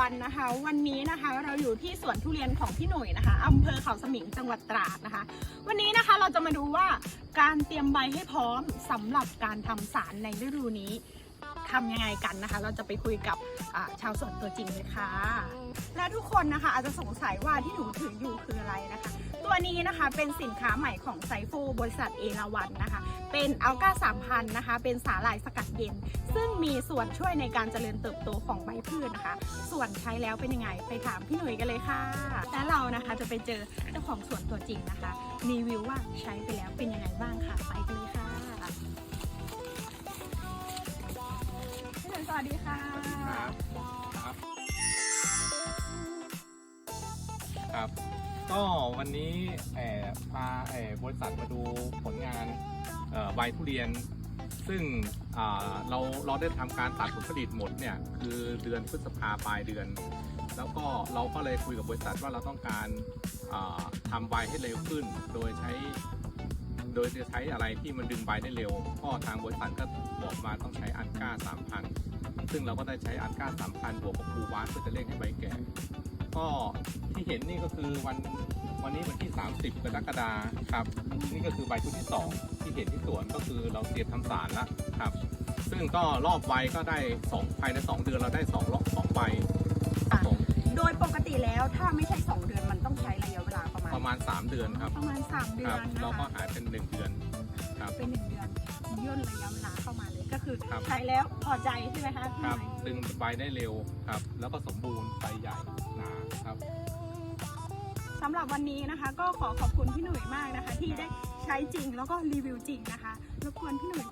วันนะคะ วันนี้นะคะเราอยู่ที่สวนทุเรียนของพี่หนุ่ยนะคะอำเภอเขาสมิงจังหวัดตราดนะคะ วันนี้นะคะเราจะมาดูว่าการเตรียมใบให้พร้อมสำหรับการทำสารในฤดูนี้ทำยังไงกันนะคะ เราจะไปคุยกับชาวสวนตัวจริงเลยค่ะ และทุกคนนะคะอาจจะสงสัยว่าที่หนูถืออยู่คืออะไรนะคะ ตัวนี้นะคะเป็นสินค้าใหม่ของไซฟูบริษัทเอราวันนะคะ เป็นอัลกาสามพันนะคะ เป็นสาหร่ายสกัดเย็น ซึ่งมีส่วนช่วยในการเจริญเติบโตของใบพืชนะคะ ส่วนใช้แล้วเป็นยังไงไปถามพี่หนุ่ยกันเลยค่ะ และเรานะคะจะไปเจอเจ้าของสวนตัวจริงนะคะ รีวิวว่าใช้ไปแล้วเป็นยังไงบ้างค่ะ ไปกันเลยค่ะพี่หนุ่ยสวัสดีค่ะ ครับ ก็วันนี้เอ่อพาเอ่อบริษัทมาดูผลงานใบทุเรียน ซึ่งเราเราได้ทำการตัดผลผลิตหมดเนี่ยคือเดือนพฤษภาปลายเดือน แล้วก็เราก็เลยคุยกับบริษัทว่าเราต้องการาทำใบให้เร็วขึ้น โดยใช้โดยจะใช้อะไรที่มันดึงใบได้เร็ว ก็ทางบริษัทก็บอกมาต้องใช้อันก้า 3,000 ซึ่งเราก็ได้ใช้อันก้า 3,000 บวกกับคูวานเพื่อจะเร่งให้ใบแก่ ก็ที่เห็นนี่ก็คือวันวันนี้วันที่ 30 กรกฎาคมครับ นี่ก็คือใบชุดที่ 2 ที่เห็นที่สวนก็คือเราเตรียมทำสารแล้วครับ ซึ่งก็รอบใบก็ได้2ภายใน2เดือนเราได้2รอบ2ใบครับผมโดยปกติแล้วถ้าไม่ใช่ 2 เดือนมันต้องใช้ระยะเวลาประมาณประมาณ 3 เดือนครับประมาณ 3 เดืคอรันบนะเราก็คะหายเป็น 1 เดือน ครับเป็นหนึ่งเดือนย่นระยะเวลาเข้ามาเลยก็คือครับ ใช้แล้วพอใจใช่ไหมคะพี่คหรับน่อยดึงใบได้เร็วครับ แล้วก็สมบูรณ์ใบใหญ่หนาครับ สำหรับวันนี้นะคะ ก็ขอขอบคุณพี่หนุ่ยมากนะคะ ที่ได้ใช้จริงแล้วก็รีวิวจริงนะคะรบกวนพี่หนุ่ย